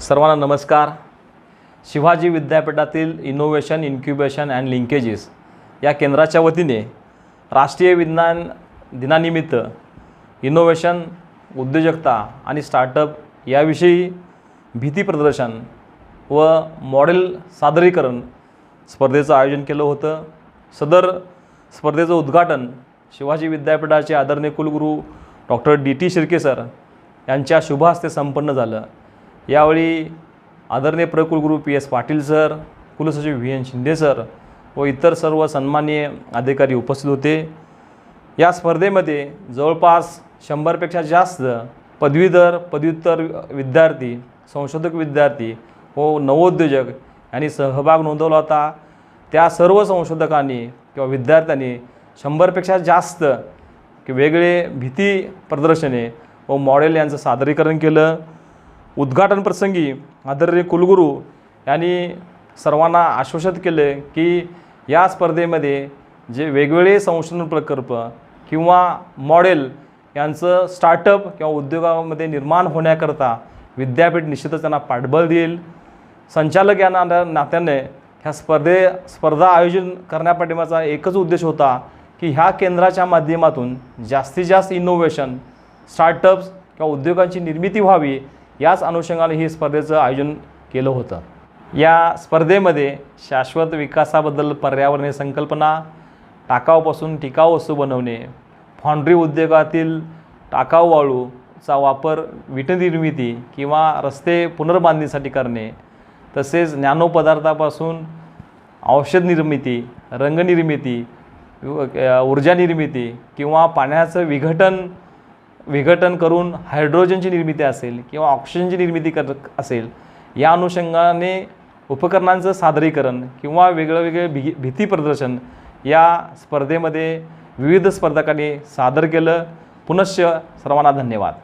सर्वांना नमस्कार. शिवाजी विद्यापीठातील इनोव्हेशन इन्क्युबेशन अँड लिंकेजेस या केंद्राच्या वतीने राष्ट्रीय विज्ञान दिनानिमित्त इनोव्हेशन उद्योजकता आणि स्टार्टअप याविषयी भीती प्रदर्शन व मॉडेल सादरीकरण स्पर्धेचं आयोजन केलं होतं. सदर स्पर्धेचं उद्घाटन शिवाजी विद्यापीठाचे आदरणीय कुलगुरू doctor D T Shirke sir यांच्या शुभ हस्ते संपन्न झालं. यावेळी आदरणीय प्रकुलगुरू पी एस पाटील सर कुलसचिव व्ही एन शिंदे सर व इतर सर्व सन्माननीय अधिकारी उपस्थित होते. या स्पर्धेमध्ये जवळपास शंभरपेक्षा जास्त पदवीधर पदव्युत्तर विद्यार्थी संशोधक विद्यार्थी व नवोद्योजक यांनी सहभाग नोंदवला होता. त्या सर्व संशोधकांनी किंवा विद्यार्थ्यांनी शंभरपेक्षा जास्त की वेगळे भीती प्रदर्शने व मॉडेल यांचं सादरीकरण केलं. उद्घाटन प्रसंगी आदरणीय कुलगुरू यांनी सर्वांना आश्वासित केले की या स्पर्धेमध्ये जे वेगवेगळे संशोधन प्रकल्प किंवा मॉडेल यांचं स्टार्टअप किंवा उद्योगामध्ये निर्माण होण्याकरता विद्यापीठ निश्चितच त्यांना पाठबळ देईल. संचालक या ना नात्याने ह्या स्पर्धे स्पर्धा आयोजन करण्यापाठीमाचा एकच उद्देश होता की ह्या केंद्राच्या माध्यमातून जास्तीत जास्त इनोव्हेशन स्टार्टअप्स किंवा उद्योगांची निर्मिती व्हावी याच अनुषंगाने ही स्पर्धेचं आयोजन केलं होतं. या स्पर्धेमध्ये शाश्वत विकासाबद्दल पर्यावरणीय संकल्पना टाकाऊपासून टिकाऊ वस्तू बनवणे फॉन्ड्री उद्योगातील टाकाऊ वाळूचा वापर विटनिर्मिती किंवा रस्ते पुनर्बांधणीसाठी करणे तसेच ज्ञानोपदार्थापासून औषध निर्मिती रंगनिर्मिती ऊर्जा निर्मिती किंवा पाण्याचं विघटन विघटन करून हायड्रोजनची निर्मिती असेल किंवा ऑक्सिजनची निर्मिती कर असेल या अनुषंगाने उपकरणांचं सादरीकरण किंवा वेगळं वेगळे भी भीती प्रदर्शन या स्पर्धेमध्ये विविध स्पर्धकांनी सादर केलं. पुनश्च सर्वांना धन्यवाद.